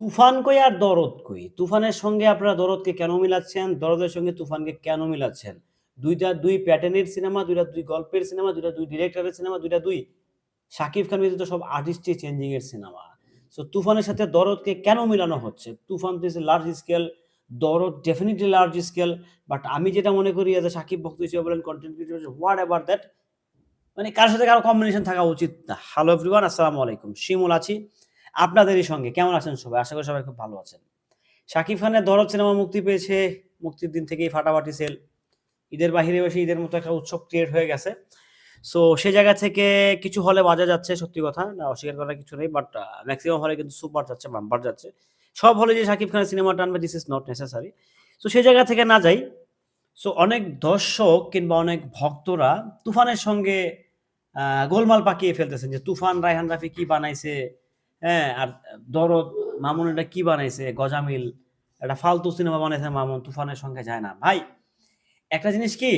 তুফান কই আর দরদ কই? তুফানের সঙ্গে আপনারা দরদকে কেন মিলাচ্ছেন? দরদের সঙ্গে তুফানকে কেন মিলাচ্ছেন? দুইটা দুই প্যাটার্নের সিনেমা, দুইটা দুই গল্পের সিনেমা, ২ দুই ২ ডিরেক্টরের সিনেমা, ২ টা ২ শাকিব খান ব্যতীত সব আর্টিস্টই চেঞ্জিং এর সিনেমা। সো তুফানের সাথে দরদকে কেন মিলানো হচ্ছে? তুফান তো large scale, Dorod definitely large scale. But আমি যেটা মনে করি এজ এ সাকিব ভক্ত হিসেবে বলেন, content creator whatever that মানে কার সাথে কারও কম্বিনেশন থাকা উচিত না। হ্যালো এভরিওয়ান আসসালামু আলাইকুম। শিমুল আছি আপনাদেরই সঙ্গে। কেমন আছেন সবাই? আশা করি সবাই খুব ভালো আছেন। শাকিব খানের দরদ সিনেমা মুক্তি পেয়েছে। মুক্তির দিন থেকেই ফাটাফাটি সেল। ঈদের বাহিরে বসে ঈদের মতো একটা উৎসব ক্রিয়েট হয়ে গেছে। সো সে জায়গা থেকে কিছু হলে বাজা যাচ্ছে সত্যি কথা। না অস্বীকার করার কিছু নেই। বাট ম্যাক্সিমাম হলে কিন্তু সুপার যাচ্ছে, বাম্পার যাচ্ছে। সব হলে যে শাকিব খানের সিনেমা টানবে this is not necessary. So সেই জায়গা থেকে না যাই। সো অনেক দর্শক কিংবা অনেক ভক্তরা তুফানের সঙ্গে গোলমাল পাকিয়ে ফেলতেছেন যে তুফান, রায়হান রাফি কি বানাইছে, হ্যাঁ? আর দরদ, মামুন এটা কি বানাইছে, গজামিল একটা ফালতু সিনেমা বানাইছে মামুন, তুফানের সঙ্গে যায় না। ভাই একটা জিনিস কি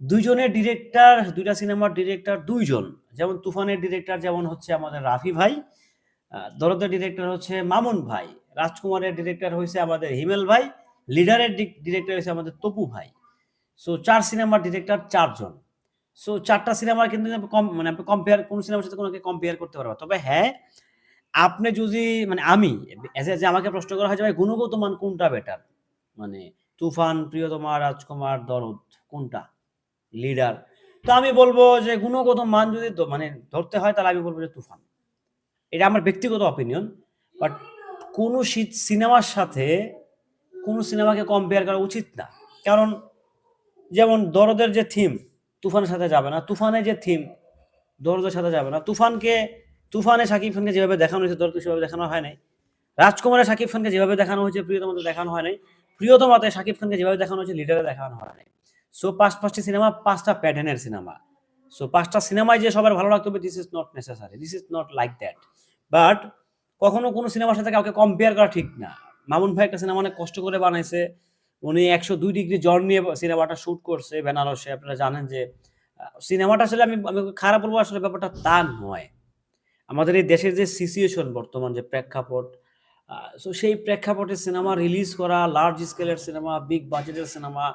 ২ জনের ডিরেক্টর ২ টা সিনেমার ডিরেক্টর দুইজন যেমন তুফানের ডিরেক্টর যেমন হচ্ছে আমাদের রাফি ভাই, দরদের ডিরেক্টর হচ্ছে মামুন ভাই, রাজকুমারের ডিরেক্টর হয়েছে আমাদের হিমেল ভাই, লিডারের ডিরেক্টর হয়েছে আমাদের তপু ভাই। সো চার সিনেমার ডিরেক্টর চারজন সো চারটা সিনেমার কিন্তু কম মানে আপনি কম্পেয়ার কোন সিনেমার সাথে কোনোকে কম্পেয়ার করতে পারবেন। তবে হ্যাঁ, আপনি যদি মানে আমি যে আমাকে প্রশ্ন করা হয় যে ভাই গুণগত মান কোনটা বেটার? মানে তুফান, প্রিয়তমা, রাজকুমার, দরদ কোনটা? লিডার। তো আমি বলব যে গুণগত মান যদি মানে ধরতে হয় তাহলে আমি বলব যে তুফান। এটা আমার ব্যক্তিগত অপিনিয়ন। বাট কোন সিনেমার সাথে কোন সিনেমাকে কম্পেয়ার করা উচিত না। কারণ যেমন দরদের যে থিম তুফানের সাথে যাবে না। তুফানের যে থিম দরদের সাথে যাবে না। তুফানকে তুফানে শাকিব খানকে যেভাবে দেখানো হয়েছে দরদকে সেভাবে দেখানো হয় নাই। রাজকুমারে শাকিব খানকে যেভাবে দেখানো হয়েছে প্রিয়তমাতে দেখানো হয় নাই। প্রিয়তমাতে শাকিব খানকে যেভাবে দেখানো হয়েছে, লিডারে দেখানো হয় নাই। সো পাঁচ, পাঁচটি সিনেমা, পাঁচটা প্যাটার্নের সিনেমা। সো পাঁচটা সিনেমায় যে সবার ভালো লাগতে হবে this is not necessary. This is not like that. But কখনো কোনো সিনেমার সাথে কাউকে কম্পেয়ার করা ঠিক না। মামুন ভাই একটা সিনেমা অনেক কষ্ট করে বানাইছে। উনি ১০২ ডিগ্রি জ্বর নিয়ে সিনেমাটা শুট করছে বেনারসে। আপনারা জানেন যে সিনেমাটা আসলে আমি আমি খারাপ বলব আসলে ব্যাপারটা তা নয়। আমাদের এই দেশের যে সিচুয়েশন বর্তমান যে প্রেক্ষাপট সো সেই প্রেক্ষাপটে সিনেমা রিলিজ করা লার্জ স্কেলের সিনেমা, বিগ বাজেটের সিনেমা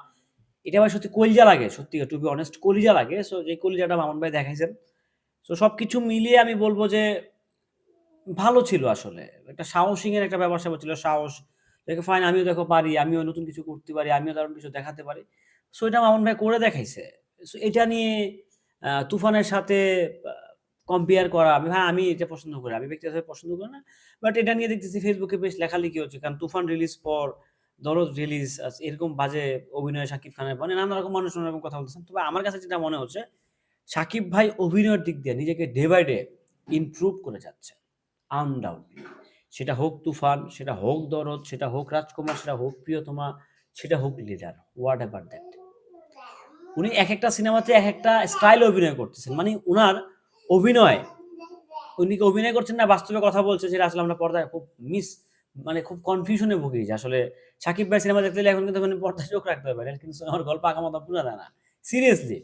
এটা আমার সত্যি কলিজা লাগে। সত্যি টু বি অনেস্ট কলিজা লাগে। সো যে কলিজাটা মামুন ভাই দেখাইছেন। সো সব কিছু মিলিয়ে আমি বলব যে ভালো ছিল আসলে। একটা সাহসিং এর একটা ব্যাপার-স্যাপার ছিল। সাহস। দেখো ফাইন আমিও দেখো পারি। আমিও নতুন কিছু করতে পারি। আমিও দারুণ কিছু দেখাতে পারি। সো এটা মামুন ভাই করে দেখাইছে। সো এটা নিয়ে তুফানের সাথে কম্পেয়ার করা আমি হ্যাঁ আমি এটা পছন্দ করি। আমি ব্যক্তিগতভাবে পছন্দ করি না। বাট এটা নিয়ে দেখতেছি ফেসবুকে বেশ লেখালেখি হচ্ছে। কারণ তুফান রিলিজ পর দরদ রিলিজ এরকম বাজে অভিনয় শাকিব খানের মানে নানা রকম মানুষ নানা রকম কথা বলতেছেন। তবে আমার কাছে যেটা মনে হচ্ছে শাকিব ভাই অভিনয়ের দিক দিয়ে নিজেকে ডে বাই ডে ইমপ্রুভ করে যাচ্ছে। আনডাউটলি। সেটা হোক তুফান, সেটা হোক দরদ, সেটা হোক রাজকুমার, সেটা হোক প্রিয়তমা, সেটা হোক লিডার। What ever that. উনি এক একটা সিনেমাতে এক একটা স্টাইলে অভিনয় করতেছেন। মানে উনার অভিনয় উনি অভিনয় করছেন না বাস্তবে কথা বলছে সেটা আসলে আমরা পর্দায় খুব মিস মানে খুব কনফিউশনে ভুগি যে আসলে শাকিব ভাই সিনেমা দেখতে এখন কিন্তু মানে পর্দায় চোখ রাখতে হবে। কিন্তু আমার গল্প আগামাথা বোঝা যায় না। সিরিয়াসলি।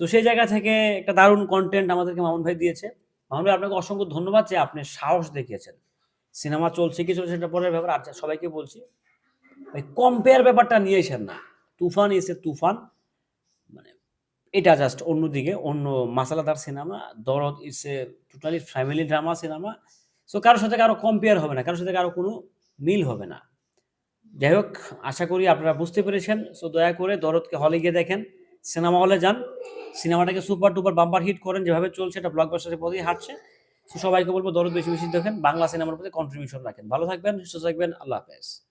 তো সেই জায়গা থেকে একটা দারুণ কনটেন্ট আমাদেরকে মামুন ভাই দিয়েছে। মামুন ভাই, আপনাকে অসংখ্য ধন্যবাদ যে আপনি সাহস দেখিয়েছেন। সিনেমা চলছে কি চলছে সেটা পরের ব্যাপার। আচ্ছা সবাইকে বলছি। ভাই কম্পেয়ার ব্যাপারটা নিয়ে আইসেন না। তুফান ইস এ তুফান। এটা জাস্ট অন্যদিকে অন্য মাসালাদার cinema. Dorod is a totally family drama cinema. So কারোর সাথে কারও কম্পেয়ার হবে না। কারোর সাথে কারও কোনো মিল হবে না। যাই হোক আশা করি আপনারা বুঝতে পেরেছেন। সো দয়া করে দরদকে হলে গিয়ে দেখেন। সিনেমা হলে যান। সিনেমাটাকে সুপার টুপার বাম্পার হিট করেন যেভাবে চলছে এটা ব্লকবাস্টারের পথেই হাঁটছে। সো সবাইকে বলব দরদ বেশি, বেশি দেখেন। বাংলা সিনেমার প্রতি কন্ট্রিবিউশন রাখেন। ভালো থাকবেন, সুস্থ থাকবেন। আল্লাহ হাফেজ।